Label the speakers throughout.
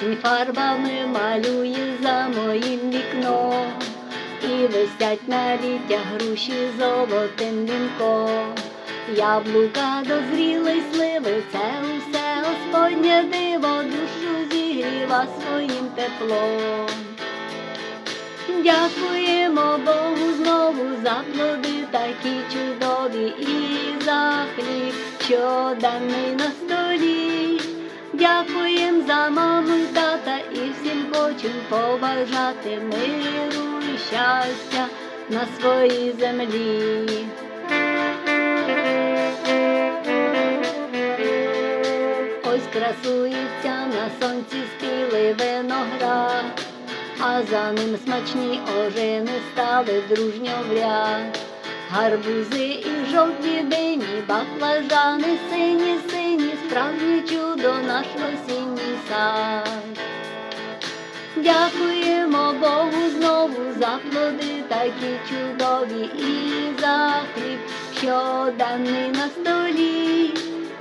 Speaker 1: осінь фарбами малює за моїм вікном, і висять на літтях груші золотим вінком. Яблука дозріли сливи, це усе Господнє диво, душу зігріва своїм теплом. Дякуємо Богу знову за плоди такі чудові і за хліб, що даний на столі. Дякуємо за маму всім хочем побажати миру і щастя на своїй землі. Ось красується на сонці спілий виноград, а за ним смачні ожини стали дружньо в ряд. Гарбузи і жовті дині, баклажани сині, сині, справжнє чудо наш осінній сад. Дякуємо Богу знову за плоди такі чудові і за хліб, що даний на столі.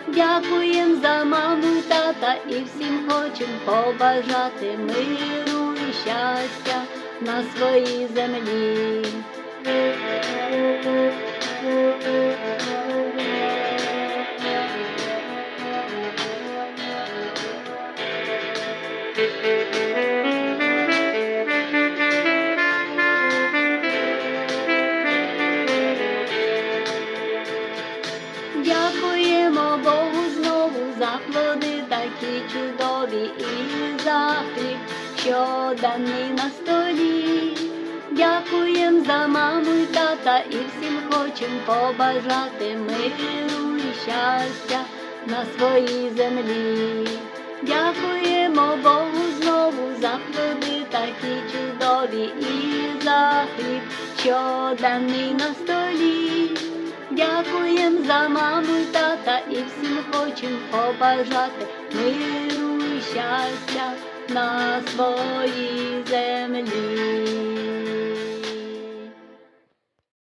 Speaker 1: Дякуємо за маму, тата і всім хочем побажати миру і щастя на своїй землі. Дякуємо чудові і за що даний на столі. Дякуємо за маму й тата і всім хочем побажати миру і щастя на своїй землі. Дякуємо Богу знову за плоди такі чудові і за хліб, що даний на столі. Дякуєм за маму й тата і всім хочем побажати миру і щастя на своїй землі.